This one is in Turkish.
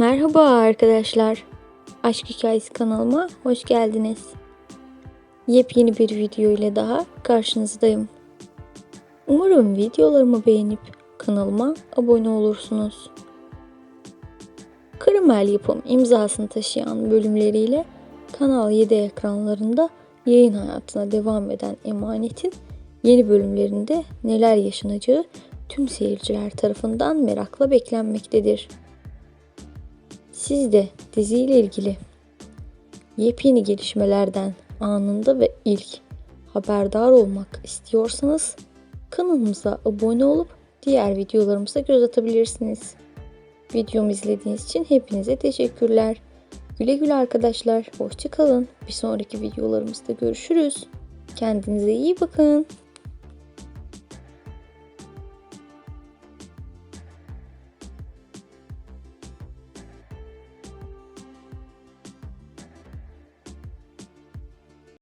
Merhaba arkadaşlar. Aşk Hikayesi kanalıma hoş geldiniz. Yepyeni bir video ile daha karşınızdayım. Umarım videolarımı beğenip kanalıma abone olursunuz. Kırmel yapım imzasını taşıyan bölümleriyle Kanal 7 ekranlarında yayın hayatına devam eden Emanet'in yeni bölümlerinde neler yaşanacağı tüm seyirciler tarafından merakla beklenmektedir. Siz de diziyle ilgili yepyeni gelişmelerden anında ve ilk haberdar olmak istiyorsanız kanalımıza abone olup diğer videolarımıza göz atabilirsiniz. Videomu izlediğiniz için hepinize teşekkürler. Güle güle arkadaşlar. Hoşçakalın. Bir sonraki videolarımızda görüşürüz. Kendinize iyi bakın.